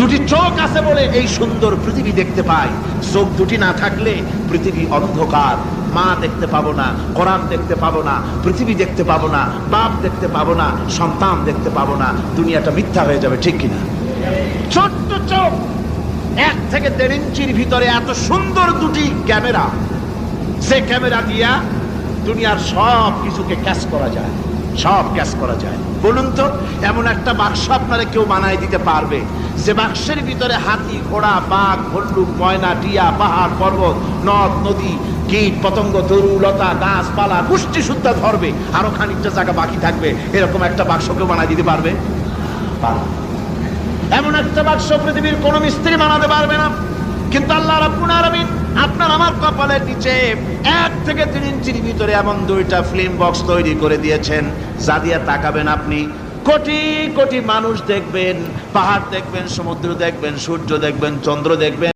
দুটি চোখ আছে বলে এই সুন্দর পৃথিবী দেখতে পাই। চোখ দুটি না থাকলে পৃথিবী অন্ধকার। মা দেখতে পাবো না, কোরআন দেখতে পাবো না, পৃথিবী দেখতে পাবো না, বাপ দেখতে পাবো না, সন্তান দেখতে পাবো না, দুনিয়াটা মিথ্যা হয়ে যাবে, ঠিক কিনা? ছোট্ট চোখ, এক থেকে দেড় ইঞ্চির ভিতরে এত সুন্দর দুটি ক্যামেরা। সে ক্যামেরা দিয়া দুনিয়ার সব কিছুকে ক্যাচ করা যায়, সব ক্যাচ করা যায়। বলুন তো, এমন একটা বাক্স আপনারা কেউ বানাই দিতে পারবে যে বাক্সের ভিতরে হাতি, ঘোড়া, বাঘ, ভল্লুক, ময়না, টিয়া, পাহাড়, পর্বত, নদ, নদী, কীট, পতঙ্গ তরু লতা, গাছপালা পুষ্টি সুদ্ধা ধরবে। আরও খানিকটা জায়গা বাকি থাকবে। এরকম একটা বাক্স কেউ বানাই দিতে পারবে। এমন একটা বাক্স পৃথিবীর কোন মিস্ত্রি বানাতে পারবে না। কিন্তু আল্লাহ রাব্বুল আলামিন আপনার আমার কপালের নিচে এক থেকে তিন ইঞ্চির ভিতরে এমন দুইটা ফিল্ম বক্স তৈরি করে দিয়েছেন। যা দিয়ে তাকাবেন আপনি। কোটি কোটি মানুষ দেখবেন পাহাড় দেখবেন সমুদ্র দেখবেন সূর্য দেখবেন চন্দ্র দেখবেন।